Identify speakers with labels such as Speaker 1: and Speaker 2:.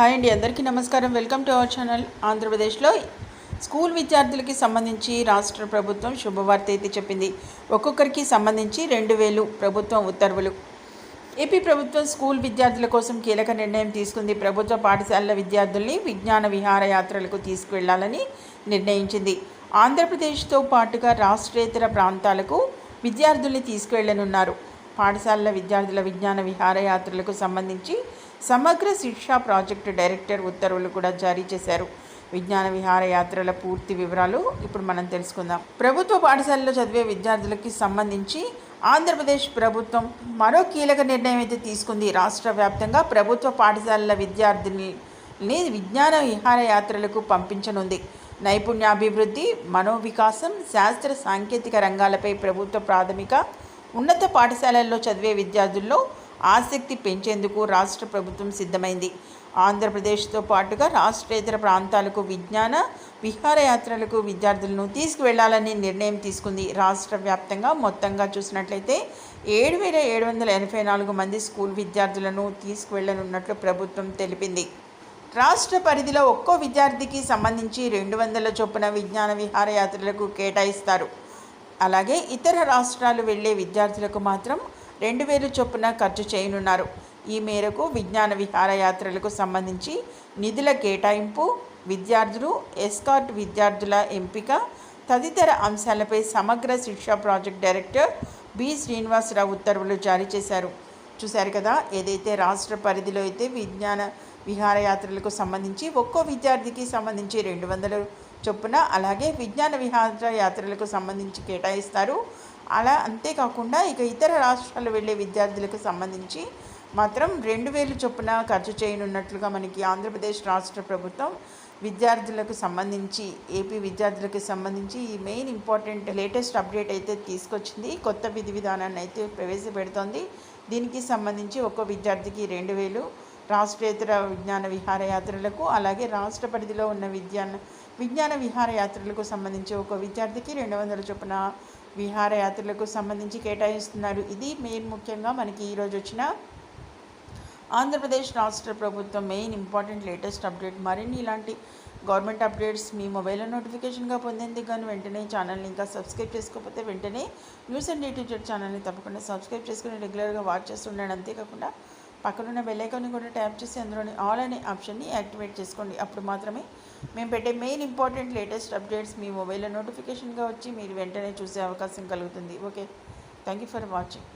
Speaker 1: Hi అండి అందరికీ నమస్కారం. వెల్కమ్ టు అవర్ ఛానల్ ఆంధ్రప్రదేశ్లో. స్కూల్ విద్యార్థులకి సంబంధించి రాష్ట్ర ప్రభుత్వం శుభవార్త అయితే చెప్పింది. ఒక్కొక్కరికి సంబంధించి రెండు వేలు ప్రభుత్వం ఉత్తర్వులు. ఏపీ ప్రభుత్వం స్కూల్ విద్యార్థుల కోసం కీలక నిర్ణయం తీసుకుంది. ప్రభుత్వ పాఠశాలల విద్యార్థుల్ని విజ్ఞాన విహారయాత్రలకు తీసుకువెళ్ళాలని నిర్ణయించింది. ఆంధ్రప్రదేశ్తో పాటుగా రాష్ట్రేతర ప్రాంతాలకు విద్యార్థుల్ని తీసుకువెళ్ళనున్నారు. పాఠశాలల విద్యార్థుల విజ్ఞాన విహారయాత్రలకు సంబంధించి సమగ్ర శిక్షా ప్రాజెక్టు డైరెక్టర్ ఉత్తర్వులు కూడా జారీ చేశారు. విజ్ఞాన విహారయాత్రల పూర్తి వివరాలు ఇప్పుడు మనం తెలుసుకుందాం. ప్రభుత్వ పాఠశాలలో చదివే విద్యార్థులకి సంబంధించి ఆంధ్రప్రదేశ్ ప్రభుత్వం మరో కీలక నిర్ణయం అయితే తీసుకుంది. రాష్ట్ర వ్యాప్తంగా ప్రభుత్వ పాఠశాలల విద్యార్థిని విజ్ఞాన విహారయాత్రలకు పంపించనుంది. నైపుణ్యాభివృద్ధి మనోవికాసం శాస్త్ర సాంకేతిక రంగాలపై ప్రభుత్వ ప్రాథమిక ఉన్నత పాఠశాలల్లో చదివే విద్యార్థుల్లో ఆసక్తి పెంచేందుకు రాష్ట్ర ప్రభుత్వం సిద్ధమైంది. ఆంధ్రప్రదేశ్తో పాటుగా రాష్ట్రేతర ప్రాంతాలకు విజ్ఞాన విహారయాత్రలకు విద్యార్థులను తీసుకువెళ్ళాలని నిర్ణయం తీసుకుంది. రాష్ట్ర వ్యాప్తంగా మొత్తంగా చూసినట్లయితే ఏడు వేల ఏడు వందల ఎనభై నాలుగు మంది స్కూల్ విద్యార్థులను తీసుకువెళ్ళనున్నట్లు ప్రభుత్వం తెలిపింది. రాష్ట్ర పరిధిలో ఒక్కో విద్యార్థికి సంబంధించి రెండు వందల చొప్పున విజ్ఞాన విహారయాత్రలకు కేటాయిస్తారు. అలాగే ఇతర రాష్ట్రాలు వెళ్ళే విద్యార్థులకు మాత్రం రెండు వేలు చొప్పున ఖర్చు చేయనున్నారు. ఈ మేరకు విజ్ఞాన విహారయాత్రలకు సంబంధించి నిధుల కేటాయింపు విద్యార్థులు ఎస్కాట్ విద్యార్థుల ఎంపిక తదితర అంశాలపై సమగ్ర శిక్షా ప్రాజెక్ట్ డైరెక్టర్ బి. శ్రీనివాసరావు ఉత్తర్వులు జారీ చేశారు. చూశారు కదా ఏదైతే రాష్ట్ర పరిధిలో అయితే విజ్ఞాన విహారయాత్రలకు సంబంధించి ఒక్కో విద్యార్థికి సంబంధించి రెండు వందల చొప్పున అలాగే విజ్ఞాన విహార యాత్రలకు సంబంధించి కేటాయిస్తారు. అలా అంతేకాకుండా ఇక ఇతర రాష్ట్రాలు వెళ్ళే విద్యార్థులకు సంబంధించి మాత్రం రెండు వేలు చొప్పున ఖర్చు చేయనున్నట్లుగా మనకి ఆంధ్రప్రదేశ్ రాష్ట్ర ప్రభుత్వం విద్యార్థులకు సంబంధించి ఏపీ విద్యార్థులకు సంబంధించి ఈ మెయిన్ ఇంపార్టెంట్ లేటెస్ట్ అప్డేట్ అయితే తీసుకొచ్చింది. కొత్త విధి విధానాన్ని అయితే ప్రవేశపెడుతోంది. దీనికి సంబంధించి ఒక్కో విద్యార్థికి రెండు వేలు రాష్ట్రేతర విజ్ఞాన విహారయాత్రలకు అలాగే రాష్ట్ర పరిధిలో ఉన్న విద్యా విజ్ఞాన విహారయాత్రలకు సంబంధించి ఒక విద్యార్థికి రెండు వందల చొప్పున విహారయాత్రలకు సంబంధించి కేటాయిస్తున్నారు. ఇది మెయిన్ ముఖ్యంగా మనకి ఈరోజు వచ్చిన ఆంధ్రప్రదేశ్ రాష్ట్ర ప్రభుత్వం మెయిన్ ఇంపార్టెంట్ లేటెస్ట్ అప్డేట్. మరిన్ని ఇలాంటి గవర్నమెంట్ అప్డేట్స్ మీ మొబైల్లో నోటిఫికేషన్గా పొందేందుకు కానీ వెంటనే ఛానల్ని ఇంకా సబ్స్క్రైబ్ చేసుకోకపోతే వెంటనే న్యూస్ అండ్ యూట్యూబ్ ఛానల్ని తప్పకుండా సబ్స్క్రైబ్ చేసుకుని రెగ్యులర్గా వాచ్ చేస్తుండండి అంతేకాకుండా పక్కనున్న బెల్లైకాన్ని కూడా ట్యాప్ చేసి అందులోని ఆల్ అనే ఆప్షన్ని యాక్టివేట్ చేసుకోండి. అప్పుడు మాత్రమే మేము పెట్టే మెయిన్ ఇంపార్టెంట్ లేటెస్ట్ అప్డేట్స్ మీ మొబైల్లో నోటిఫికేషన్గా వచ్చి మీరు వెంటనే చూసే అవకాశం కలుగుతుంది. Okay thank you for watching